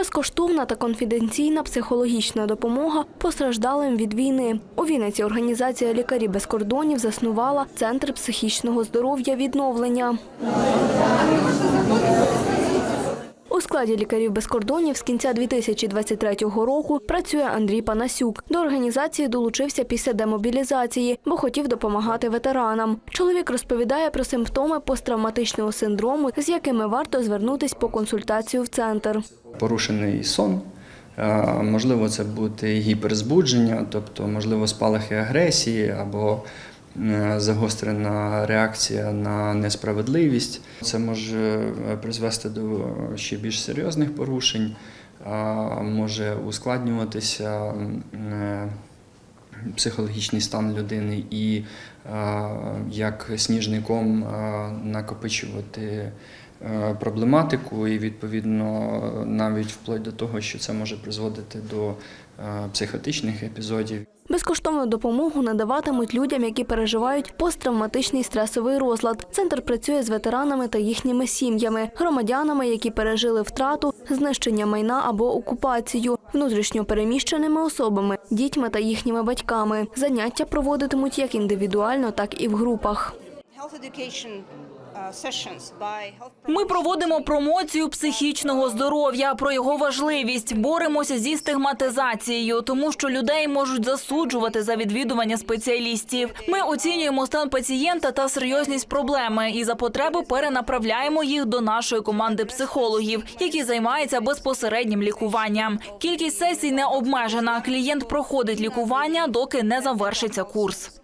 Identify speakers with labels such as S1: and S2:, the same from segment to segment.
S1: Безкоштовна та конфіденційна психологічна допомога постраждалим від війни. У Вінниці організація Лікарі без кордонів заснувала Центр психічного здоров'я відновлення. Складі лікарів без кордонів з кінця 2023 року працює Андрій Панасюк. До організації долучився після демобілізації, бо хотів допомагати ветеранам. Чоловік розповідає про симптоми посттравматичного синдрому, з якими варто звернутись по консультацію в центр.
S2: порушений сон. Можливо, це бути гіперзбудження, тобто, можливо, спалахи агресії або загострена реакція на несправедливість. Це може е, призвести до ще більш серйозних порушень, може ускладнюватися е, психологічний стан людини і е, як сніжником е, накопичувати е, проблематику, і відповідно навіть вплоть до того, що це може призводити до е, психотичних епізодів.
S1: Безкоштовну допомогу надаватимуть людям, які переживають посттравматичний стресовий розлад. Центр працює з ветеранами та їхніми сім'ями, громадянами, які пережили втрату, знищення майна або окупацію, внутрішньо переміщеними особами, дітьми та їхніми батьками. Заняття проводитимуть як індивідуально, так і в групах.
S3: Ми проводимо промоцію психічного здоров'я про його важливість. Боремося зі стигматизацією, тому що людей можуть засуджувати за відвідування спеціалістів. Ми оцінюємо стан пацієнта та серйозність проблеми і за потреби перенаправляємо їх до нашої команди психологів, які займаються безпосереднім лікуванням. Кількість сесій не обмежена. Клієнт проходить лікування, доки не завершиться курс.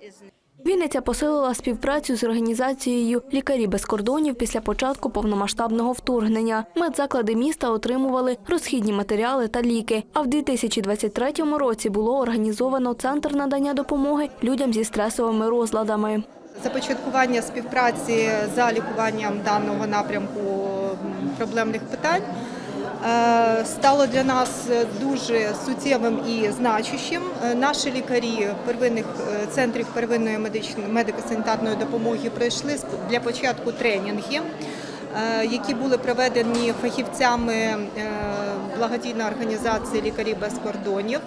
S1: Вінниця посилила співпрацю з організацією Лікарі без кордонів після початку повномасштабного вторгнення. Медзаклади міста отримували розхідні матеріали та ліки. А в 2023 році було організовано центр надання допомоги людям зі стресовими розладами.
S4: Започаткування співпраці за лікуванням даного напрямку проблемних питань стало для нас дуже суттєвим і значущим. Е, Наші лікарі первинних е, центрів первинної медико-санітарної допомоги пройшли для початку тренінги, е, які були проведені фахівцями благодійної організації Лікарі без кордонів.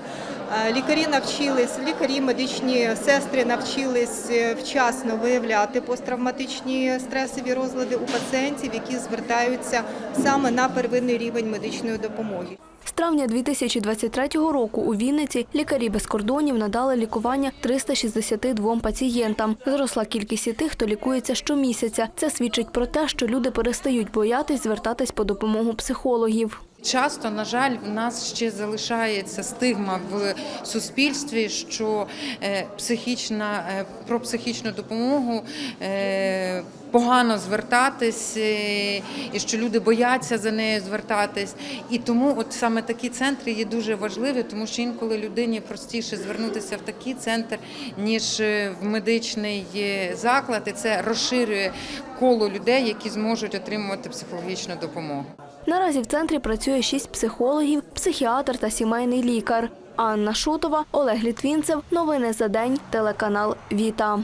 S4: Е, Лікарі навчились, лікарі, медичні сестри навчились е, вчасно виявляти посттравматичні стресові розлади у пацієнтів, які звертаються саме на первинний рівень медичної допомоги.
S1: З травня 2023 року у Вінниці лікарі без кордонів надали лікування 362 пацієнтам. Зросла кількість і тих, хто лікується щомісяця. Це свідчить про те, що люди перестають боятись звертатись по допомогу психологів.
S5: Часто, на жаль, в нас ще залишається стигма в суспільстві, що е, психічна е, про психічну допомогу е, погано звертатись, і що люди бояться за нею звертатись. І тому, от саме такі центри є дуже важливі, тому що інколи людині простіше звернутися в такий центр, ніж в медичний заклад, і це розширює коло людей, які зможуть отримувати психологічну допомогу.
S1: Наразі в центрі працює шість психологів, психіатр та сімейний лікар. Анна Шутова, Олег Літвінцев. Новини за день. Телеканал Віта.